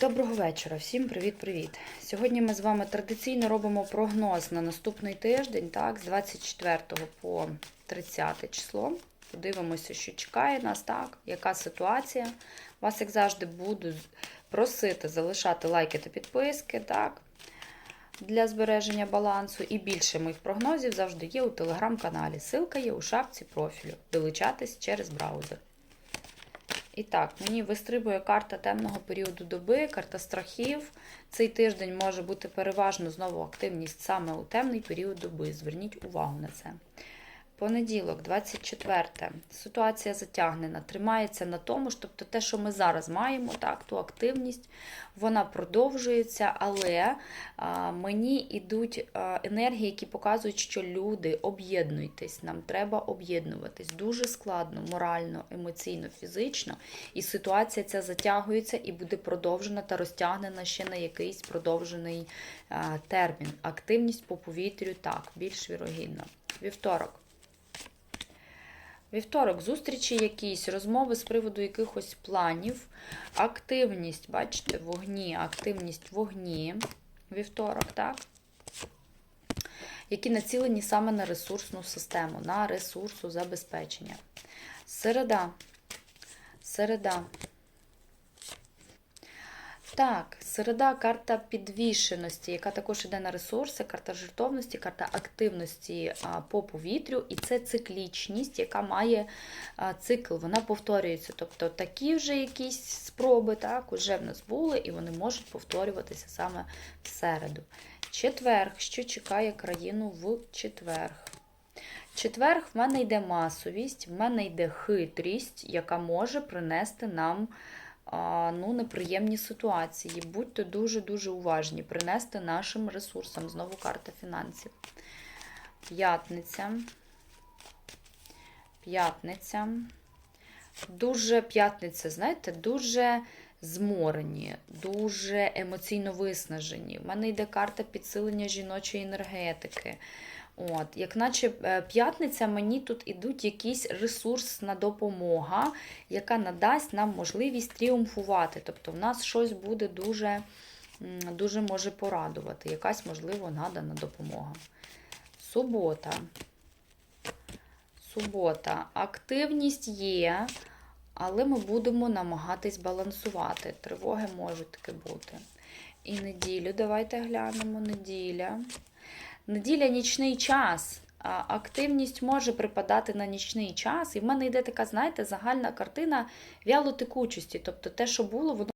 Доброго вечора, всім привіт-привіт. Сьогодні ми з вами традиційно робимо прогноз на наступний тиждень, так, з 24 по 30 число. Подивимося, що чекає нас, так, яка ситуація. Вас, як завжди, буду просити залишати лайки та підписки, так, для збереження балансу. І більше моїх прогнозів завжди є у телеграм-каналі. Силка є у шапці профілю. Долучатись через браузер. І так, мені вистрибує карта темного періоду доби, карта страхів. Цей тиждень може бути переважно знову активність саме у темний період доби. Зверніть увагу на це. Понеділок, 24. Ситуація затягнена, тримається на тому ж, тобто те, що ми зараз маємо, так, ту активність, вона продовжується, але а, мені йдуть енергії, які показують, що люди, об'єднуйтесь, нам треба об'єднуватись. Дуже складно, морально, емоційно, фізично. І ситуація ця затягується і буде продовжена та розтягнена ще на якийсь продовжений а, термін. Активність по повітрю так, більш вірогідно. Вівторок. Вівторок, зустрічі якісь, розмови з приводу якихось планів, активність, бачите, вогні, активність вогні. Вівторок, так? Які націлені саме на ресурсну систему, на ресурсу забезпечення. Середа. Середа. Так, середа карта підвішеності, яка також йде на ресурси, карта жертовності, карта активності по повітрю, і це циклічність, яка має цикл, вона повторюється. Тобто такі вже якісь спроби, так, вже в нас були, і вони можуть повторюватися саме в середу. Четверг, що чекає країну в четверг? Четверг в мене йде масовість, в мене йде хитрість, яка може принести нам ну, неприємні ситуації. Будьте дуже-дуже уважні, принести нашим ресурсам. Знову карта фінансів. П'ятниця. П'ятниця. Дуже п'ятниця, знаєте, дуже зморені, дуже емоційно виснажені. У мене йде карта підсилення жіночої енергетики. От, Як наче п'ятниця, мені тут ідуть якийсь ресурсна допомога, яка надасть нам можливість тріумфувати. Тобто в нас щось буде дуже дуже може порадувати. Якась, можливо, надана допомога. Субота. Субота. Активність є, але ми будемо намагатись балансувати. Тривоги можуть таки бути. І неділю, давайте глянемо. Неділя. Неділя нічний час. Активність може припадати на нічний час. І в мене йде така, знаєте, загальна картина вялотекучості. Тобто те, що було, воно